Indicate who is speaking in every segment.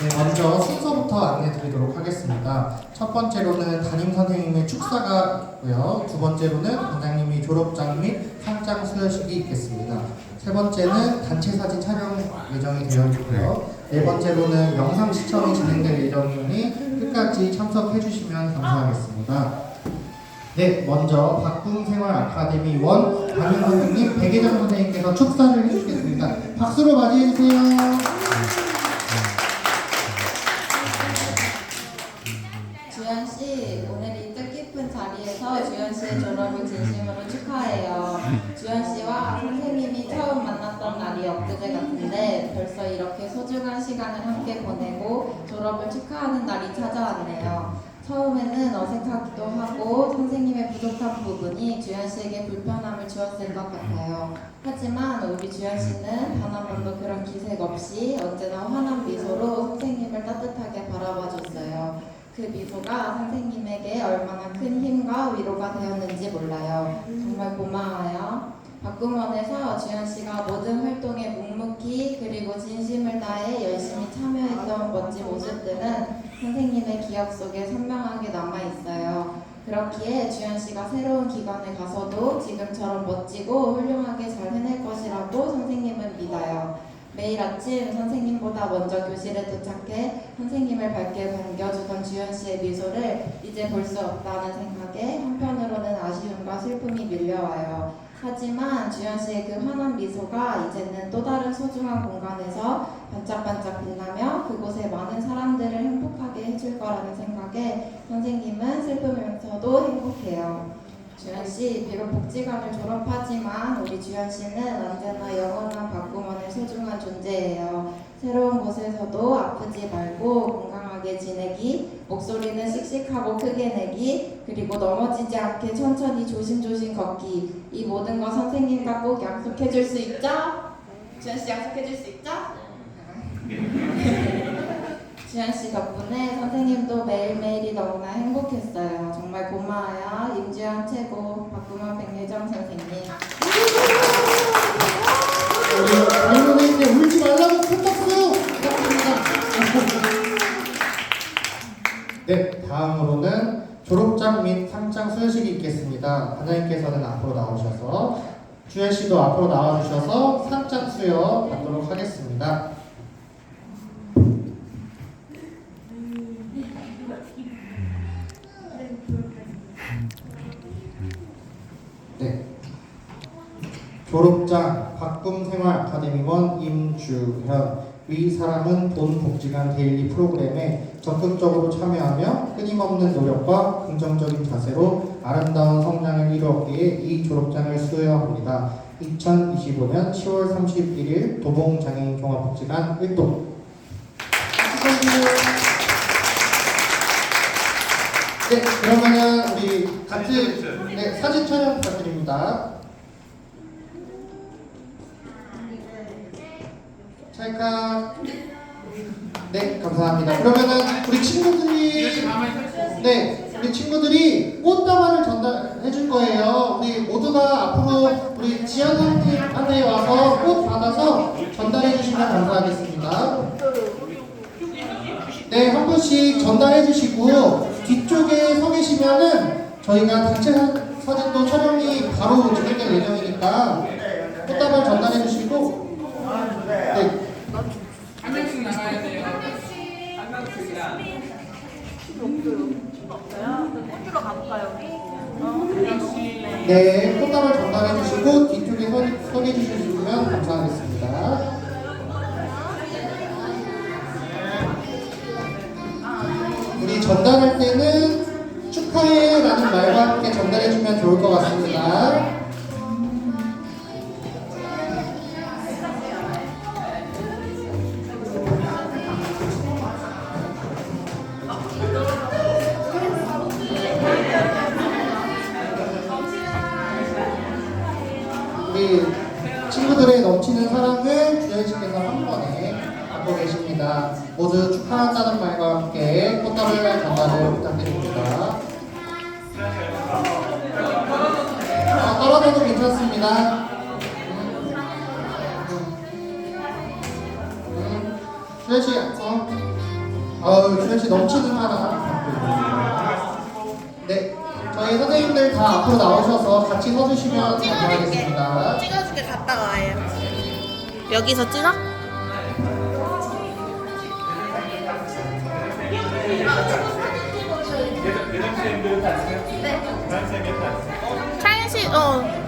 Speaker 1: 네, 먼저 순서부터 안내 드리도록 하겠습니다. 첫 번째로는 담임 선생님의 축사가 있고요. 두 번째로는 원장님이 졸업장 및 상장 수여식이 있겠습니다. 세 번째는 단체 사진 촬영 예정이 되어 있고요. 네 번째로는 영상 시청이 진행될 예정이니 끝까지 참석해 주시면 감사하겠습니다. 네, 먼저 박궁생활 아카데미 원 담임 선생님 백예정 선생님께서 축사를 해주시겠습니다. 박수로 맞이해 주세요.
Speaker 2: 오늘 이 뜻깊은 자리에서 주현 씨의 졸업을 진심으로 축하해요. 주현 씨와 선생님이 처음 만났던 날이 엊그제 같은데 벌써 이렇게 소중한 시간을 함께 보내고 졸업을 축하하는 날이 찾아왔네요. 처음에는 어색하기도 하고 선생님의 부족한 부분이 주현 씨에게 불편함을 주었을 것 같아요. 하지만 우리 주현 씨는 단 한 번도 그런 기색 없이 언제나 환한 미소로 선생님을 따뜻하게 바라봐 줬어요. 그 미소가 선생님에게 얼마나 큰 힘과 위로가 되었는지 몰라요. 정말 고마워요. 박구먼에서 주현 씨가 모든 활동에 묵묵히 그리고 진심을 다해 열심히 참여했던 멋진 모습들은 선생님의 기억 속에 선명하게 남아 있어요. 그렇기에 주현 씨가 새로운 기관에 가서도 지금처럼 멋지고 훌륭하게 잘 해낼 것이라고 선생님은. 매일 아침 선생님보다 먼저 교실에 도착해 선생님을 밝게 반겨주던 주현 씨의 미소를 이제 볼 수 없다는 생각에 한편으로는 아쉬움과 슬픔이 밀려와요. 하지만 주현 씨의 그 환한 미소가 이제는 또 다른 소중한 공간에서 반짝반짝 빛나며 그곳에 많은 사람들을 행복하게 해줄 거라는 생각에 선생님은 슬프면서도 행복해요. 주현 씨, 비록 복지관을 졸업하지만 우리 주현 씨는 언제나 영원한 박구먼의 소중한 존재예요. 새로운 곳에서도 아프지 말고 건강하게 지내기, 목소리는 씩씩하고 크게 내기, 그리고 넘어지지 않게 천천히 조심조심 걷기. 이 모든 거 선생님과 꼭 약속해 줄 수 있죠? 주현 씨 약속해 줄 수 있죠? 주현 씨 덕분에 선생님도 매일매일이 너무나 행복했어요. 정말 고마워요. 임주현 최고, 박구만 백예정 선생님.
Speaker 1: 선생님 울지 말라고 큰 박수. 네, 다음으로는 졸업장 및 상장 수여식이 있겠습니다. 반장님께서는 앞으로 나오셔서 주혜 씨도 앞으로 나와주셔서 상장 수여 받도록 하겠습니다. 졸업장 박꿈생활 아카데미원 임주현 위 사람은 본 복지관 데일리 프로그램에 적극적으로 참여하며 끊임없는 노력과 긍정적인 자세로 아름다운 성장을 이루었기에 이 졸업장을 수여합니다. 2025년 10월 31일 도봉장애인 종합복지관 1동 네, 그러면은 우리 같이 네, 사진 촬영 부탁드립니다. 찰칵. 네, 감사합니다. 그러면은 우리 친구들이 네, 우리 친구들이 꽃다발을 전달해 줄 거예요. 우리 모두가 앞으로 우리 지연 한테 와서 꽃 받아서 전달해 주시면 감사하겠습니다. 네, 한 분씩 전달해 주시고 뒤쪽에 서 계시면은 저희가 단체 사- 사진도 촬영이 바로 진행될 예정이니까 꽃다발 전달해 주시고 네,
Speaker 3: 한 명씩.
Speaker 1: 네, 꽃다발 전달해 주시고 뒤쪽에 서, 서 계주시면 감사하겠습니다. 우리 전달할 때는 축하해 라는 말과 함께 전달해 주면 좋을 것 같습니다. 우리 친구들의 넘치는 사랑을 주현 씨께서 한 번에 갖고 계십니다. 모두 축하한다는 말과 함께 꽃다발 전달을 부탁드립니다. 어, 떨어져도 괜찮습니다. 음. 음. 주현 씨, 어. 어, 주현 씨 넘치는. 네, 저희 선생님들 다 앞으로 나오셔서 같이 서주시면 감사하겠습니다.
Speaker 4: 찍어줄게 갔다 와요. 여기서 찍어? 차연 씨, 어.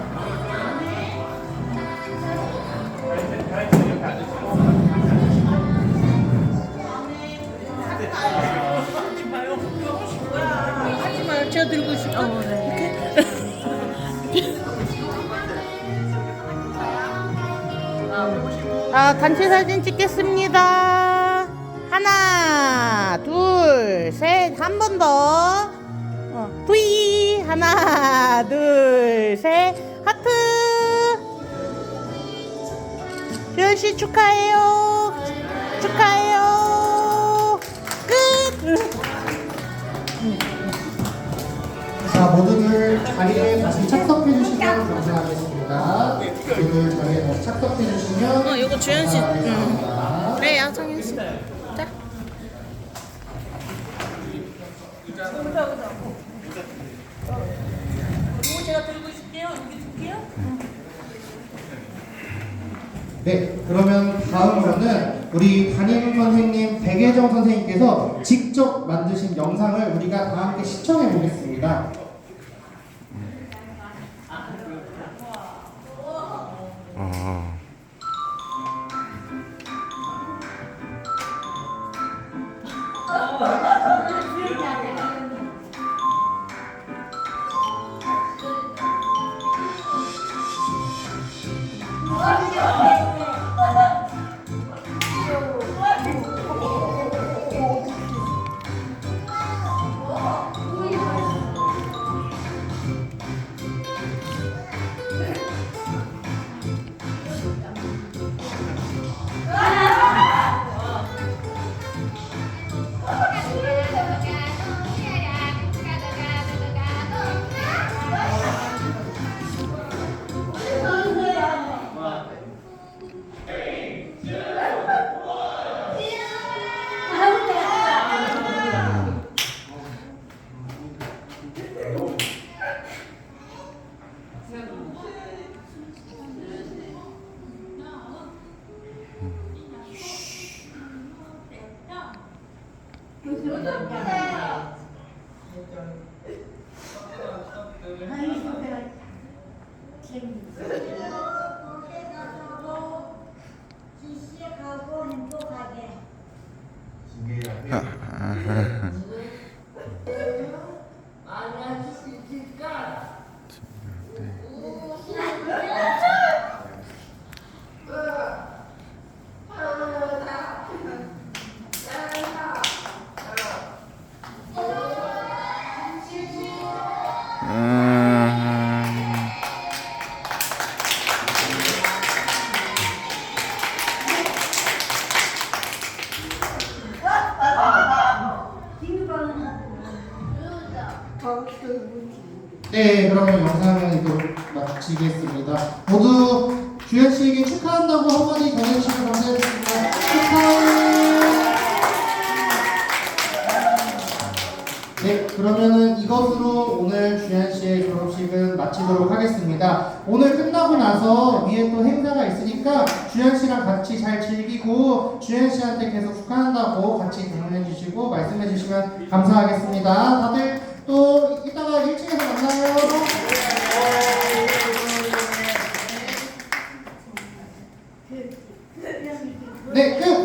Speaker 4: 아, 단체 사진 찍겠습니다. 하나, 둘, 셋, 한 번 더. 어, V. 하나, 둘, 셋, 하트. 주현 씨 축하해요. 축하해
Speaker 1: 모두들 자리에 다시 착석해 주시면 감사하겠습니다. 모두들 자리에 다시 착석해 주시면
Speaker 4: 어, 요거 주현 씨. 응.
Speaker 1: 감사하겠습니다.
Speaker 4: 그래요, 성현 씨. 자. 이거 제가 들고 있을게요. 여기 둘게요.
Speaker 1: 네, 그러면 다음으로는 우리 담임 선생님 백예정 선생님께서 직접 만드신 영상을 우리가 다 함께 시청해 보겠습니다.
Speaker 5: 지
Speaker 1: 네, 그러면 영상을 이제 마치겠습니다. 모두 주현 씨에게 축하한다고 한마디 전해주시면 감사하겠습니다. 축하해! 네, 그러면은 이것으로 오늘 주현 씨의 졸업식은 마치도록 하겠습니다. 오늘 끝나고 나서 위에 또 행사가 있으니까 주현 씨랑 같이 잘 즐기고 주현 씨한테 계속 축하한다고 같이 응원해 주시고 말씀해 주시면 감사하겠습니다. 다들 또 이따가 1층에서 만나요. 네, 끝!